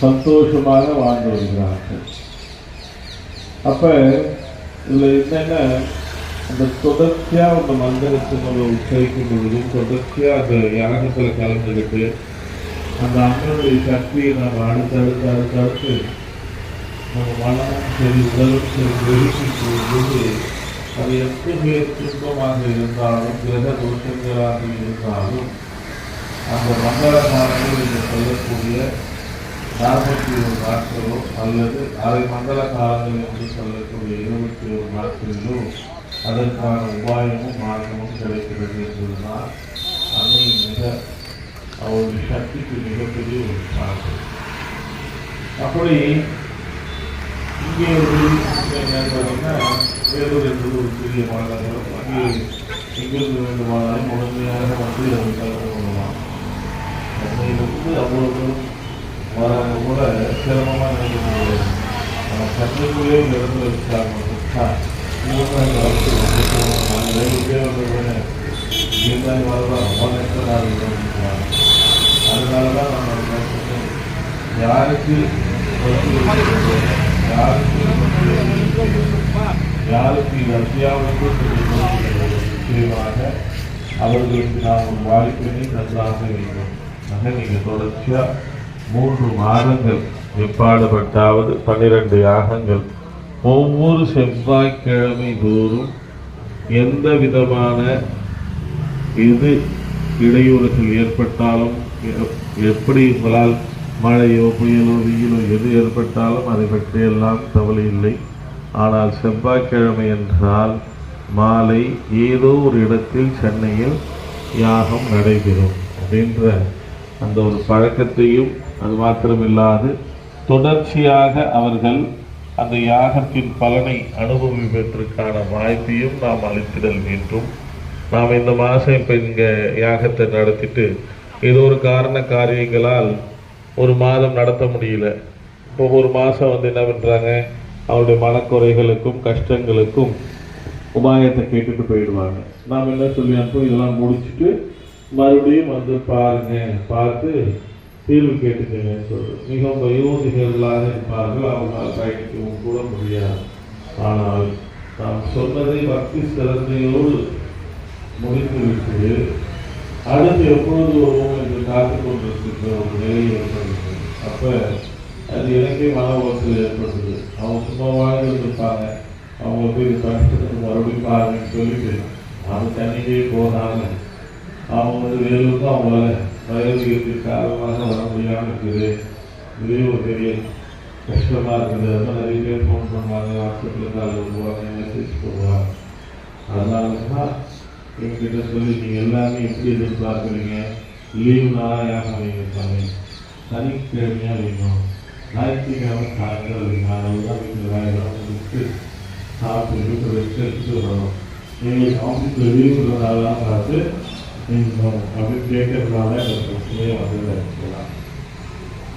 சந்தோஷமாக வாழ்ந்து வருகிறார்கள். அப்போ இதில் என்னென்ன அந்த தொடர்ச்சியாக அந்த மந்திரத்தினோட உச்சரிக்கும் பொழுதும் தொடர்ச்சியாக அந்த யாகத்தில் கலந்துக்கிட்டு அந்த அம்மனுடைய சக்தியை நம்ம அடுத்தடுத்து அடுத்தடுத்து நம்ம மனமும் சரி உடலும் சரி வெறுப்பிக் கொள்வது அது எத்தகைய துன்பமாக இருந்தாலும் கிரக தோஷங்களாக இருந்தாலும் அந்த மங்களமானது காலங்கள் என்று சொல்லக்கூடிய நாற்பத்தி ஒரு நாட்களோ அல்லது அரை மண்டல காலங்கள் என்று சொல்லக்கூடிய இருபத்தி ஒரு நாட்களிலோ அதற்கான உபாயமும் மார்க்கமும் கிடைக்கிறது என்பதுதான் அன்னையின் மிக அவருடைய சக்திக்கு மிகப்பெரிய ஒரு சாதனை அப்படி இங்கே ஒரு என்னன்னா வேலூர் என்பது ஒரு சிறிய மாநகரம் அங்கே எங்கிருந்து வேண்டுமானாலும் முழுமையாக வந்து அதை கலந்து கொள்ளலாம் அன்னையிலிருந்து அவ்வளவு கூட சிரமமாக நினைக்கக்கூடிய முடியாது நம்ம இந்த இடத்துல வச்சாங்க மட்டும்தான் விவசாயம் வளர்த்து ரொம்ப அதனால தான் நம்ம யாருக்கு யாருக்கு யாருக்கு இது அத்தியாவசியம் அவர்களுக்கு நாம் ஒரு வாய்ப்பினை நன்றாக வேண்டும் ஆக நீங்கள் தொடர்ச்சியா மூன்று மாதங்கள் எப்பாடுபட்டாவது பன்னிரண்டு யாகங்கள். ஒவ்வொரு செவ்வாய்க்கிழமை தோறும் எந்த விதமான எது இடையூறுகள் ஏற்பட்டாலும் எப்படி உங்களால் மழையோ புயலோ வெயிலோ எது ஏற்பட்டாலும் அதை பற்றியெல்லாம் கவலை இல்லை. ஆனால் செவ்வாய்க்கிழமை என்றால் மாலை ஏதோ ஒரு இடத்தில் சென்னையில் யாகம் நடைபெறும் அப்படின்ற அந்த ஒரு பழக்கத்தையும் அது மாத்திரமில்லாது தொடர்ச்சியாக அவர்கள் அந்த யாகத்தின் பலனை அனுபவிப்பதற்கான வாய்ப்பையும் நாம் அளித்திடல் வேண்டும். நாம் இந்த மாதம் இப்போ இங்கே யாகத்தை நடத்திட்டு ஏதோ ஒரு காரண காரியங்களால் ஒரு மாதம் நடத்த முடியல. இப்போ ஒரு மாதம் வந்து என்ன பண்ணுறாங்க அவருடைய மனக்குறைகளுக்கும் கஷ்டங்களுக்கும் உபாயத்தை கேட்டுட்டு போயிடுவாங்க. நாம் என்ன சொல்லி அனுப்போம் இதெல்லாம் முடிச்சுட்டு மறுபடியும் வந்து பாருங்க பார்த்து தீர்வு கேட்டுக்கங்கன்னு சொல்றோம் மிகவும் யோசிகர்களாக இருப்பார்கள். அவர்களால் பயணிக்கவும் கூட முடியாது. ஆனால் நாம் சொன்னதை பக்தி சிறந்தையோடு முடித்துவிட்டு அடுத்து எப்பொழுது வருவோம் என்று காத்து கொண்டிருக்கின்ற ஒரு நிலை ஏற்படுகிறது. அப்போ அது எனக்கே மன உளைச்சல் ஏற்படுது அவங்க சும்மா வாழ்ந்துருப்பாங்க அவங்க போய் இது கஷ்டத்துக்கு மறுபடியும் பாருங்கன்னு சொல்லிட்டு அவங்க தண்ணிக்கே போகாம அவங்க வந்து வேலுக்கும் அவங்களால வயோதிகத்திற்கு காரணமாக வர முடியாமல் இருக்குது இதுவே ஒரு பெரிய கஷ்டமாக இருக்குது அதான் நிறைய பேர் ஃபோன் பண்ணுவாங்க வாட்ஸ்அப்பில் கால் வருவாங்க மெசேஜ் போடுவாங்க அதனால தான் எங்கிட்ட சொல்லி நீங்கள் எல்லாமே எப்படி எதிர்பார்க்குறீங்க லீவு நாளாக யாரும் வைப்பாங்க சனிக்கிழமையாக வேணும் ஞாயிற்றுக்கிழமை சாயந்தரம் வைங்க அதனால தான் வீட்டில் வேலையெல்லாம் முடிச்சுட்டு சாப்பிட்டு வீட்டு வச்சு எடுத்துகிட்டு வரணும் எங்களுக்கு ஆஃபீஸில் லீவு நாளாக பார்த்து நீங்கள் அப்படி கேட்கறதுனால இந்த பிரச்சனையே வந்து வச்சுக்கலாம்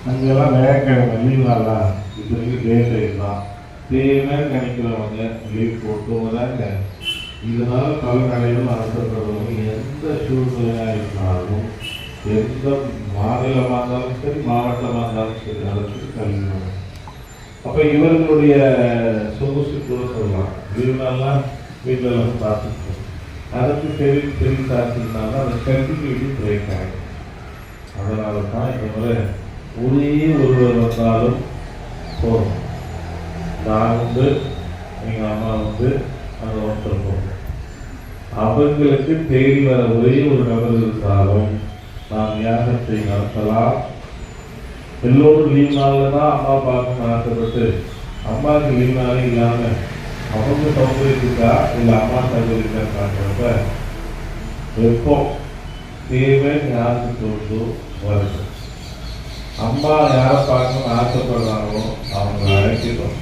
அங்கெல்லாம் வேலைக்கிழமை லீவ் நாளா வரைக்கும் டேட் எழுதலாம் தேவையான நினைக்கிறவங்க லீவ் போட்டு வராங்க இதனால பல கடைகளும் அரசப்படுறவங்க எந்த சூழ்நிலையாக இருந்தாலும் எந்த மாநிலமாக இருந்தாலும் சரி மாவட்டமாக இருந்தாலும் சரி அரசு கல்வி அப்போ இவர்களுடைய சொகுசு கூட சொல்லலாம். லீவ் நாள்லாம் வீட்டில் பார்த்து அதற்கு அதுக்கு தெரிவித்தார்கள் சரி அந்த கண்டினியூட்டி பிரேக் ஆகும் அதனால தான் இந்த முறை ஒரே ஒருவர் வந்தாலும் போகும் நான் வந்து எங்கள் அம்மா வந்து அங்க வந்திருக்கோம் அவங்களுக்கு தேடி வர ஒரே ஒரு நபர் இருந்தாலும் நாம் யாகத்தை நடத்தலாம். எல்லோரும் லீவ் நாளில் தான் அம்மா பார்க்கணும்னு ஆசைப்பட்டு அம்மாவுக்கு லீவ் நாளே இல்லாமல் அவங்க இருக்கா இல்லை அம்மா சௌகரியத்தா பார்க்குறப்ப எப்போ தேவை யாருக்கு தோன்றோ வருது அம்மா யாரை பார்க்கணும்னு ஆசைப்படுறாங்களோ அவங்க அழைக்கிறோம்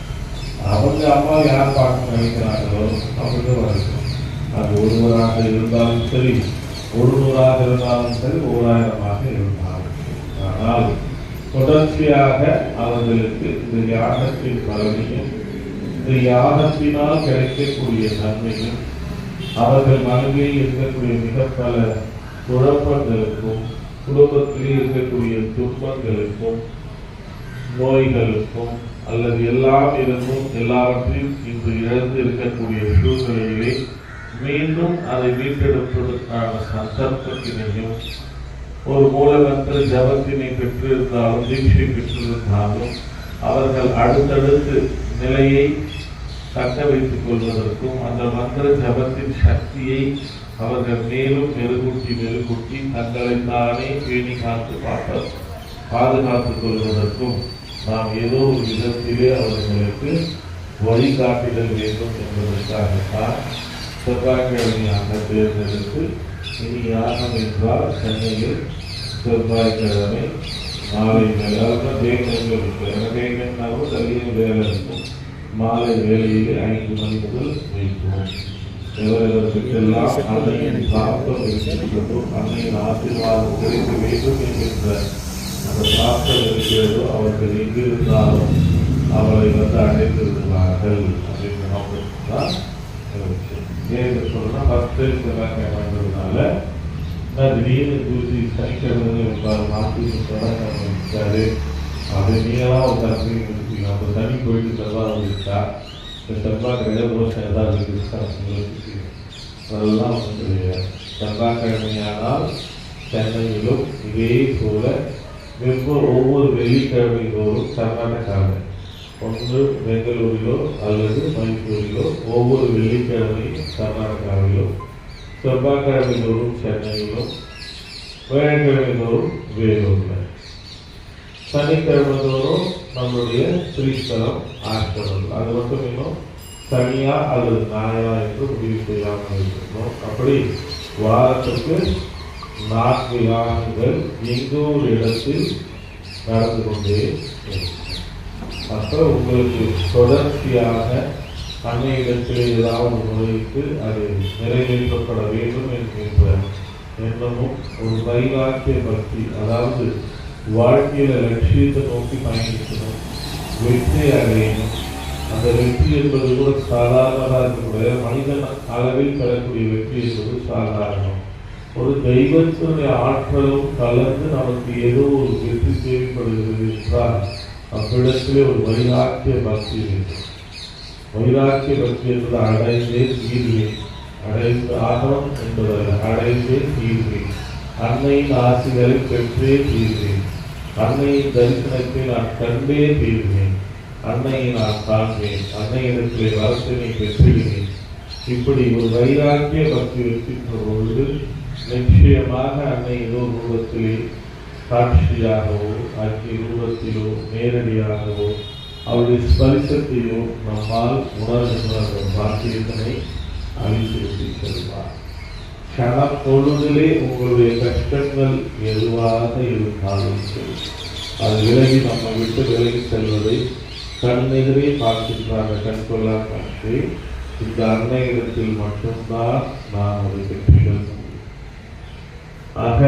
அவங்க அம்மா யார் பார்க்க நினைக்கிறாங்களோ அவங்க வருது அது ஒருவராக இருந்தாலும் சரி ஒருவராக இருந்தாலும் சரி ஓராயிரமாக இருந்தாலும் ஆனால் தொடர்ச்சியாக அவர்களுக்கு இந்த யாகத்தின் பலனையும் இந்த யாகத்தினால் கிடைக்கக்கூடிய நன்மையும் அவர்கள் மனதில் இருக்கக்கூடிய மிக பல குழப்பங்களுக்கும் குடும்பத்திலே இருக்கக்கூடிய துன்பங்களுக்கும் நோய்களுக்கும் அல்லது எல்லாம் இருந்தும் எல்லாவற்றையும் இன்று இழந்து இருக்கக்கூடிய சூழ்நிலையிலே மீண்டும் அதை மீட்டெடுப்பதற்கான சந்தர்ப்பத்தினையும் ஒரு மூலமன்ற ஜபத்தினை பெற்றிருந்தாலும் தீட்சை பெற்றிருந்தாலும் அவர்கள் அடுத்தடுத்து நிலையை தக்க வைத்துக் கொள்வதற்கும் அந்த மந்திர ஜபத்தின் சக்தியை அவர்கள் மேலும் மெருகூட்டி மெருகூட்டி தங்களை தானே பேணி காத்து பார்ப்ப பாதுகாத்துக் கொள்வதற்கும் நாம் ஏதோ ஒரு விதத்திலே அவர்களுக்கு வழிகாட்டுதல் வேண்டும் என்பதற்காகத்தான் செவ்வாய்க்கிழமையாக தேர்ந்தெடுத்து இனி யாகம் என்றால் சென்னையில் செவ்வாய்க்கிழமை நாளை வேலை அதெல்லாம் தேங்கங்கள் எனக்கு தேங்கன்னாலும் தள்ளியும் வேலை இருக்கும். மாலை வேலையில் ஐந்து மணி முதல் வைப்போம். எவர்களுக்கெல்லாம் அன்னையின் சாப்பிடம் இருக்கிறதோ அன்னையின் ஆசீர்வாதம் கிடைக்க வேண்டும் என்கின்ற அந்த சாப்பிடம் இருக்கிறதோ அவர்கள் எங்கிருந்தாலும் அவரை வந்து அடைந்து அப்படிங்கிற நோக்கத்துக்கு தான் ஏன்னு சொன்னா பத்து செவ்வாய்க்கிழமை வந்ததுனால திடீர்னு தூசி சனிக்கிழமை மாற்றி தொடங்க அது நீங்களாம் ஒரு தனி இருப்பீங்க அப்போ தனி போயிட்டு செவ்வாய் வந்துருக்கா இந்த செவ்வாய்க்கிழமை ரோஷம் ஏதாவது இருக்கா அதெல்லாம் வந்து செவ்வாய்க்கிழமையானால் சென்னையிலும் இதே போல வெவ்வேறு ஒவ்வொரு வெள்ளிக்கிழமை தோறும் கர்நாடகாவில் ஒன்று பெங்களூரிலோ அல்லது மைசூரிலோ ஒவ்வொரு வெள்ளிக்கிழமையும் கர்நாடகாவிலும் செவ்வாய்க்கிழமை தோறும் சென்னையிலும் வியாழக்கிழமை தோறும் வேலூரில். சனிக்கிழமை தோறும் நம்முடைய ஸ்ரீஸ்தலம் ஆசிரமம் அது மட்டும் இன்னும் சனியா அல்லது ஞாயிறா என்று முடிவு செய்யாமல் இருக்கணும் அப்படி வாரத்துக்கு நான்கு யாகங்கள் எங்கோ ஒரு இடத்தில் நடந்து கொண்டே அப்போ உங்களுக்கு தொடர்ச்சியாக அன்னையிடத்தில் ஏதாவது நுழைத்து அது நிறைவேற்றப்பட வேண்டும் என்கின்ற எண்ணமும் ஒரு வைராக்கிய பக்தி அதாவது வாழ்க்கையில லட்சியத்தை நோக்கி பயணிக்கணும். வெற்றி அடையணும். அந்த வெற்றி என்பது கூட சாதாரணமாக இருக்கக்கூடிய மனிதன் அளவில் பெறக்கூடிய வெற்றி என்பது சாதாரணம். ஒரு தெய்வத்தினுடைய ஆற்றலும் கலந்து நமக்கு ஏதோ ஒரு வெற்றி தேவைப்படுகிறது என்றால் நம்மிடத்திலே ஒரு வைராக்கிய பக்தி வேண்டும். வைராக்கிய பக்தி என்பது அடைந்தே தீர்வேன் அடைந்து ஆகணும் என்பதல்ல அடைந்தே தீர்வேன் அன்னையின் ஆசிகளை பெற்றே தீர்வேன் அன்னையின் தரிசனத்தை நான் கண்டே தீர்வேன் அன்னையை நான் காண்பேன் அன்னையிடத்திலே வரத்தினை பெற்றுகிறேன் இப்படி ஒரு வைராக்கிய பக்தி இருக்கின்ற பொழுது நிச்சயமாக அன்னை ஏதோ ரூபத்திலே காட்சியாகவோ அக்கி ரூபத்திலோ நேரடியாகவோ அவருடைய ஸ்பரிசத்தையோ நம்மால் உணர்கின்ற அந்த பாக்கியத்தினை அழித்து செல்வார் கணப்பொழுதிலே உங்களுடைய கஷ்டங்கள் எதுவாக இருந்தாலும் சரி அது விலகி நம்ம விட்டு விலகி செல்வதை கண்ணெதிரே பார்க்கின்றாங்க கண்கொள்ளா காட்சி இந்த அன்னையிடத்தில் மட்டும்தான் நாம் அதை பெற்று செல்ல ஆக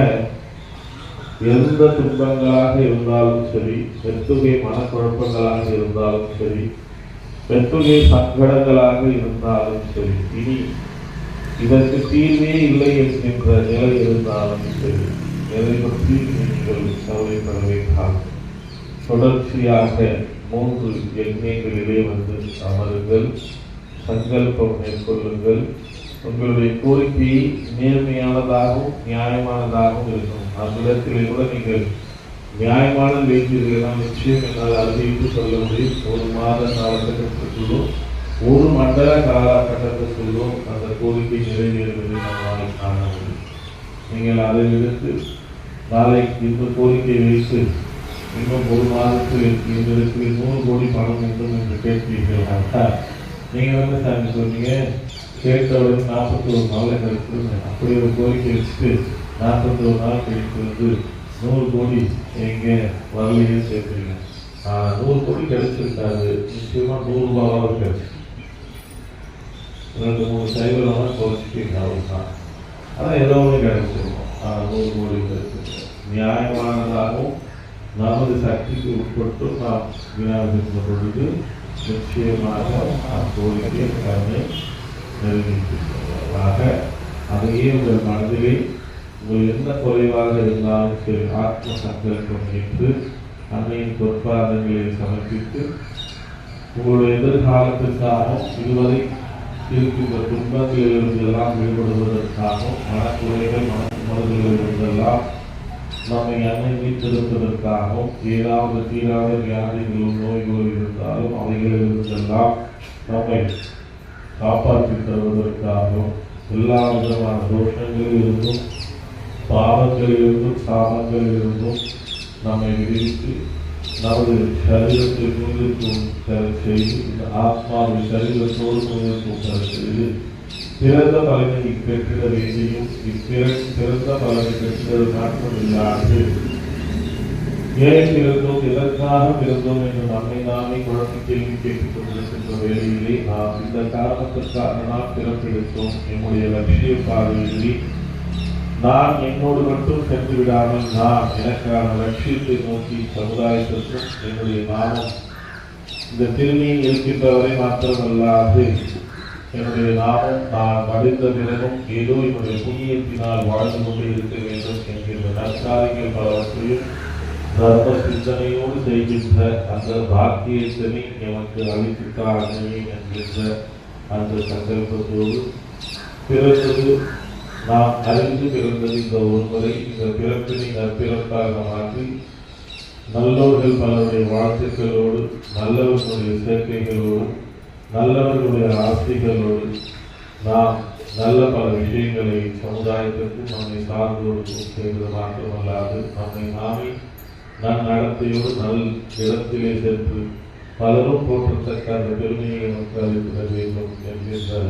எந்த துன்பங்களாக இருந்தாலும் சரி எத்துகை மனக்குழப்பங்களாக இருந்தாலும் சரி எத்துகை சங்கடங்களாக இருந்தாலும் சரி இனி இதற்கு தீர்வே இல்லை என்கின்ற நிலை இருந்தாலும் சரி எதை பற்றி நீங்கள் கவலைப்பட வேண்டாம் தொடர்ச்சியாக மூன்று யஜ்யங்களிலே வந்து அமருங்கள் சங்கல்பம் மேற்கொள்ளுங்கள். உங்களுடைய கோரிக்கை நேர்மையானதாகவும் நியாயமானதாகவும் இருக்கும். அவ்விடத்திலே கூட நீங்கள் நியாயமான வைத்தீர்கள்னால் நிச்சயம் என்னால் அறிவித்து சொல்ல முடியும். ஒரு மாத காலகட்டத்திற்குள்ளோ ஒரு மண்டல காலகட்டத்திற்குள்ளோ அந்த கோரிக்கை நிறைவேறுவதை நம்மால் காண முடியும் நீங்கள் அதை எடுத்து நாளை இந்த கோரிக்கை வைத்து இன்னும் ஒரு மாதத்தில் எங்களுக்கு நூறு கோடி பணம் வேண்டும் என்று கேட்பீர்கள் நீங்கள் வந்து சாமி சொன்னீங்க கேட்டவுடன் நாற்பத்தி ஒரு நாள் எங்களுக்கு அப்படி ஒரு கோரிக்கை வச்சுட்டு நாற்பத்தி ஒரு நாள் கழித்து வந்து நூறு கோடி எங்கே வரலையே சேர்த்துருங்க நூறு கோடி கிடைச்சிருக்காது நிச்சயமாக நூறு ரூபாவாவது ரெண்டு மூணு சைவரெல்லாம் குறைச்சிட்டீங்க அவ்வளோதான் ஆனால் ஏதோ ஒன்று கிடைச்சிருக்கும் ஆனால் நூறு கோடி கிடைச்சிருக்கும் நியாயமானதாகவும் நமது சக்திக்கு உட்பட்டு நாம் வினாவிருந்த பொழுது நிச்சயமாக நாம் கோரிக்கை கடமை நிறைவேற்றிருக்கிறோம் ஆக அதையே உங்கள் மனதிலே உங்கள் எந்த குறைவாக இருந்தாலும் சரி ஆத்ம சங்கல்பம் ஏற்று அன்னையின் பொற்பாதங்களை சமர்ப்பித்து உங்களுடைய எதிர்காலத்திற்காகவும் இதுவரை இருக்கின்ற துன்பங்களிலிருந்து எல்லாம் விடுபடுவதற்காகவும் மனக்குறைகள் மனக்குமர்களிலிருந்தெல்லாம் நம்மை அன்னை மீட்டெடுப்பதற்காகவும் ஏதாவது தீராத வியாதிகளும் நோய்களும் இருந்தாலும் அவைகளிலிருந்தெல்லாம் நம்மை காப்பாற்றி தருவதற்காகவும் எல்லா விதமான தோஷங்களிலிருந்தும் பாவங்களிலிருந்தும் சாபங்களிலிருந்தும் நம்மை விடுவித்து நமது சரீரத்தை முன்னிற்கும் தர செய்து இந்த ஆத்மாவை சரீரத்தோடு முன்னிற்கும் தர செய்து பிறந்த பலனை பெற்றிட வேண்டியும் இப்பிற- பிறந்த பலனை பெற்றது மாற்றமில்லாது ஏன் பிறந்தோம் எதற்காக பிறந்தோம் என்று நம்மை நாமே குழந்தை கேள்வி கேட்டுக் கொண்டிருக்கின்ற வேளையிலே நாம் இந்த காரணத்திற்காக நாம் பிறப்பெடுத்தோம் என்னுடைய லட்சிய பாதையிலே நான் என்னோடு மட்டும் சென்று விடாமல் நான் எனக்கான லட்சியத்தை நோக்கி சமுதாயத்திற்கும் என்னுடைய நாமம் இந்த திரும்பியில் இருக்கின்றவரை மாத்திரமல்லாது என்னுடைய நாமம் நான் மறைந்த பிறகும் ஏதோ என்னுடைய புண்ணியத்தினால் வாழ்ந்து கொண்டே இருக்க வேண்டும் என்கின்ற நற்காரியங்கள் பலவற்றையும் தர்ம சிந்தனையோடு செய்கின்ற அந்த பாக்கியத்தினை எனக்கு அளித்திருக்கானே என்கின்ற அந்த சங்கல்பத்தோடு பிறந்தது நாம் அறிந்து பிறந்தது இந்த ஒருமுறை இந்த பிறப்பினை நற்பிறப்பாக மாற்றி நல்லவர்கள் பலருடைய வாழ்த்துக்களோடு நல்லவர்களுடைய சேர்க்கைகளோடு நல்லவர்களுடைய ஆசைகளோடு நாம் நல்ல பல விஷயங்களை சமுதாயத்திற்கும் நம்மை சார்ந்தோருக்கும் செய்வது மாத்திரமல்லாது நம்மை நாமே நன்னடத்தையோடு நல் இடத்திலே சென்று பலரும் போற்றத்தக்க அந்த பெருமையை நமக்கு அளித்திட வேண்டும் என்கின்ற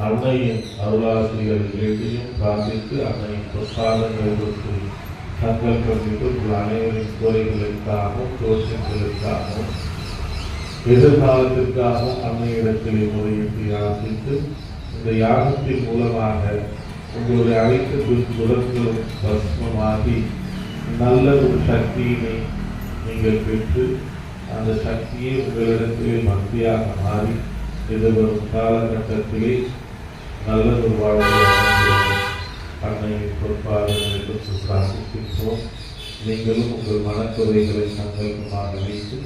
அன்னையின் அருளாசிரியர் வேண்டியும் பிரார்த்தித்து அன்னையின் பிரசாதங்களை பற்றி தங்கள் கண்டித்து உங்கள் அனைவரின் கோரிகளுக்காகவும் தோஷங்களுக்காகவும் எதிர்காலத்திற்காகவும் அன்னையிடத்தில் முறையிட்டு யாசித்து இந்த யாகத்தின் மூலமாக உங்களுடைய அனைத்து துன்பங்களும் பஸ்மமாகி நல்ல ஒரு சக்தியினை நீங்கள் பெற்று அந்த சக்தியை உங்களிடத்திலே மத்தியாக மாறி எதிர்வரும் காலகட்டத்திலே நல்லதொரு வாழ்வை அடைந்து அன்னையின் பொறுப்பாளர்களை நீங்களும் உங்கள் மனக்குறைகளை சங்கல்பமாக வைத்து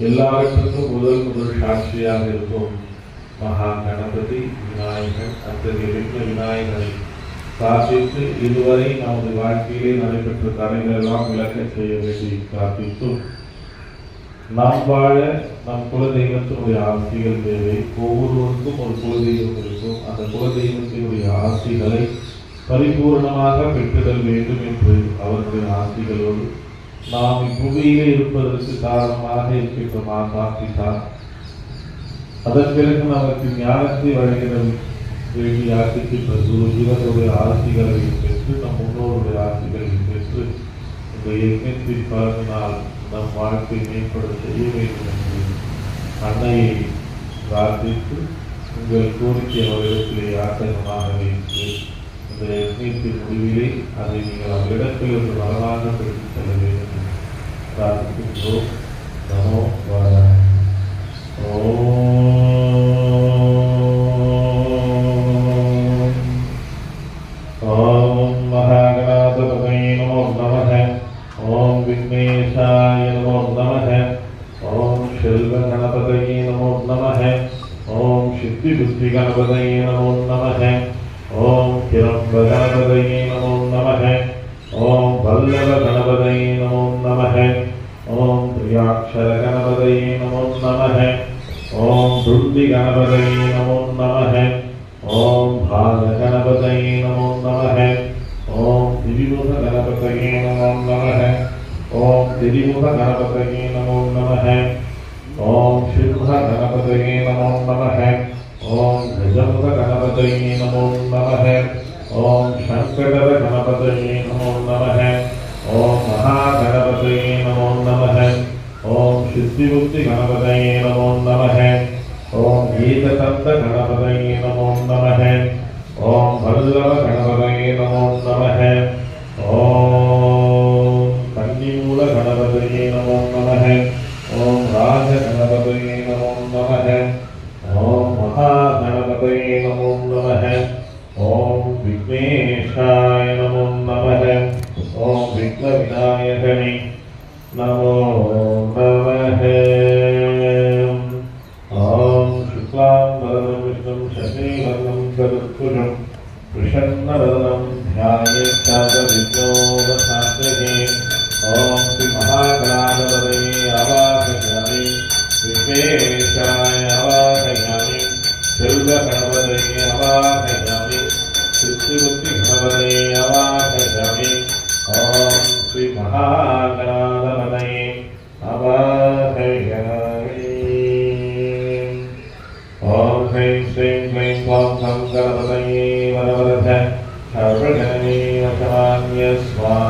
எல்லாவற்றுக்கும் முதல் முதல் சாட்சியாக இருக்கும் மகா கணபதி விநாயகர் அத்தகைய விக்ன விநாயகரை பிரார்த்தித்து இதுவரை நமது வாழ்க்கையிலே நடைபெற்ற தடைகள் விளக்க செய்ய வேண்டி பிரார்த்தித்தோம் நாம் வாழ நம் குலதெய்வத்தினுடைய ஆசைகள் தேவை. ஒவ்வொருவருக்கும் ஒரு குலதெய்வம் இருக்கும். அந்த குலதெய்வத்தினுடைய ஆசைகளை பரிபூர்ணமாக பெற்றுதல் வேண்டும் என்று அவர்களின் ஆசைகளோடு நாம் இப்புவியிலே இருப்பதற்கு காரணமாக இருக்கின்ற மாதா பிதா. அதன் பிறகு நமக்கு ஞானத்தை வழங்கின வேண்டிய ஆசிக்கின்ற குரு இவர்களுடைய ஆசிகளை பெற்று நம் முன்னோருடைய ஆசிகளை பெற்று இந்த யஜ்ஞத்தின் பலனால் நம் வாழ்க்கை மேம்பட செய்ய வேண்டும் என்று அன்னையை பிரார்த்தித்து உங்கள் கோரிக்கை அவரிடத்திலே யாத்திரமாக வைத்து இந்த யஜ்ஞத்தின் முடிவிலே அதை நீங்கள் அவரிடத்தில் ஒரு வரலாக பெற்றுச் செல்ல வேண்டும் என்று பிரார்த்திக்கின்றோம். நமோ வாராய विघ्नेशाय नमो नमः। ॐ शिल्पगणपतये नमो नमः। ॐ सिद्धिबुद्धिगणपतये नमो नमः। ॐ किरम्बगणपतये नमो नमः। ॐ वल्लभगणपतये नमो नमः। ॐ प्रियाक्षरगणपतये नमो नमः। ॐ दुर्दिगणपतये नमो नमः। ॐ भागगणपतये नमो नमः। ॐ तिरिमुखगणपतये नमो नमः। ॐ तिरिमुखगणपतये नमो नमः। ॐ सिंहगणपतये नमो नमः। ॐ गजमुखगणपतये नमो नमः। ॐ शङ्करगणपतये नमो नमः। ॐ महागणपतये नमो नमः। ॐ सिद्धिबुद्धिगणपतये नमो नमः। ॐ गीतकन्तगणपतये नमो नमः। ॐ वल्लभगणपतये नमो नमः। नमो। ॐ राजगणपतये नमो नमः। ॐ महागणपतये नमो नमः। ॐ विघ्नेशाय नमो नमः। ॐ विघ्नविनायकने नमो गणेशाय हवाहयामि दुर्गगणपतये हवाहयामि शिष्यबुद्धिगणपतये हवाहयामि ॐ श्रीमहागणाधमनये हवाहयामि ॐ ह्रीं श्रीं क्लीं क्लौं खं गणपतये वरवरथ सर्वगणने वसाम्य स्वाहा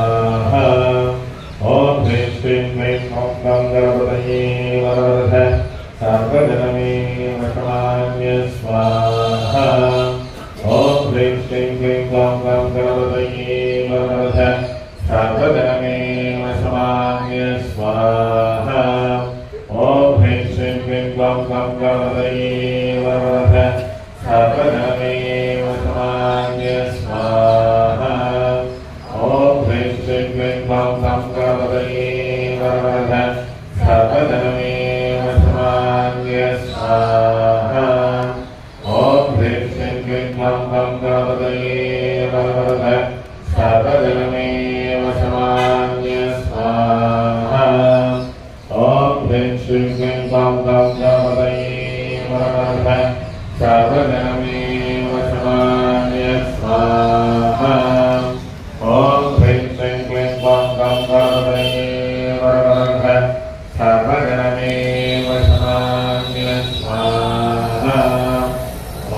सर्वगणमेव स्वाहा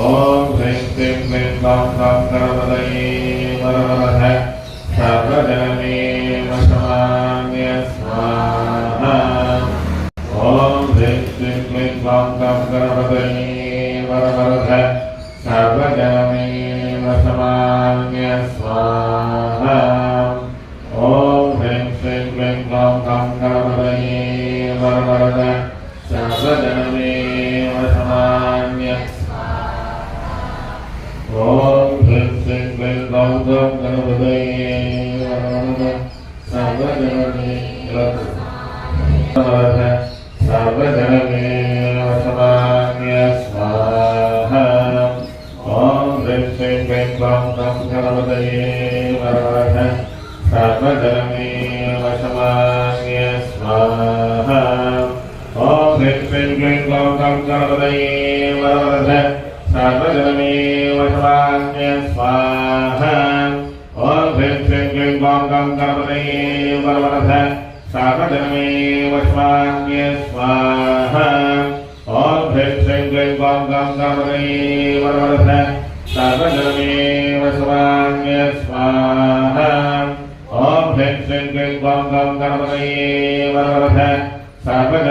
ॐ ह्रीं क्लीं क्लीं क्लां क्लां करवदये वरवद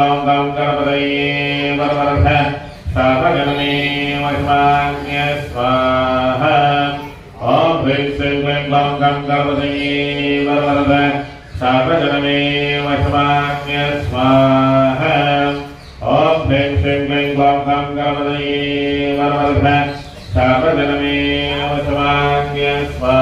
गङ्गौङ्गर्पदये वरवर्ध सापगणने महिमाज्ञ स्वाहा ॐ ह्रीं श्रीं ग्लीं ग्लौं गङ्गर्पदये वरवर्ध सापगणने महिमाज्ञ स्वाहा ॐ ह्रीं श्रीं ग्लीं ग्लौं गङ्गर्पदये वरवर्ध सापगणने महिमाज्ञ स्वाहा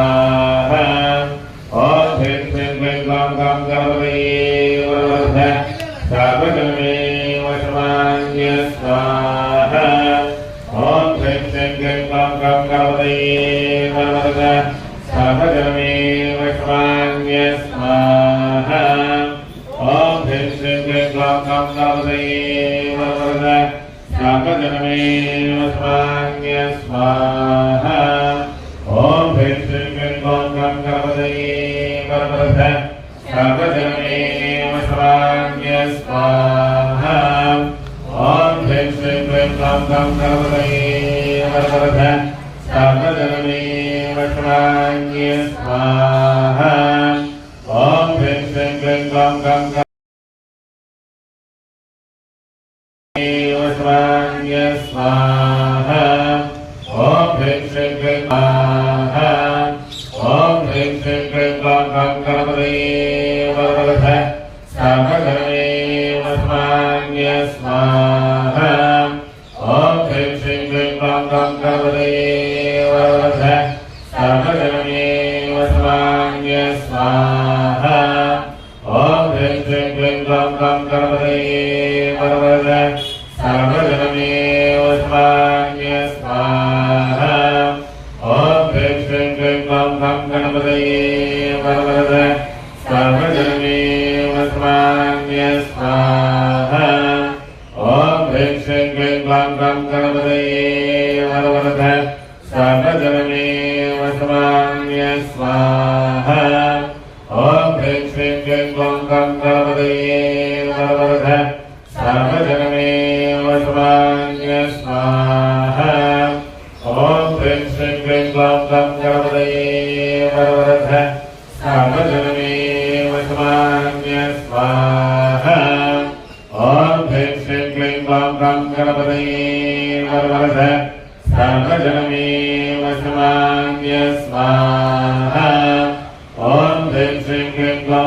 शाकजनमेवस्मान्य स्वाहा ॐ भेत्रगङ्गोङ्गं करपदये करपदः शाकजनमेवस्मान्य स्वाहा ॐ भेत्रगङ्गोङ्गं करपदये करपदः शाकजनमेवस्मान्य स्वाहा ॐ भेत्रगङ्गोङ्गं of that. क्लां गणपतये वरवरद सर्वजनमेव समान्य स्वाहा ॐ ह्रीं श्रीं क्लीं क्लां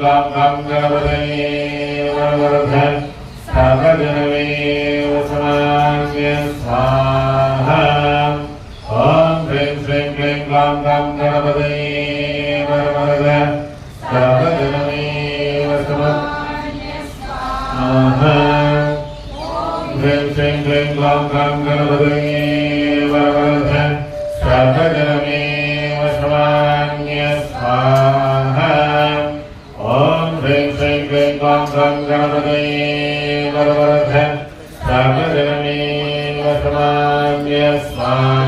त्वं गणपतये वरवरध सर्वजनमे वसनाग्य स्वाहा ॐ ह्रीं श्रीं क्लीं क्लां क्लां गणपतये वरवरध सर्वजनमे वसनाग्य स्वाहा ह्रीं श्रीं क्लीं क्लां क्लां गणपतये essa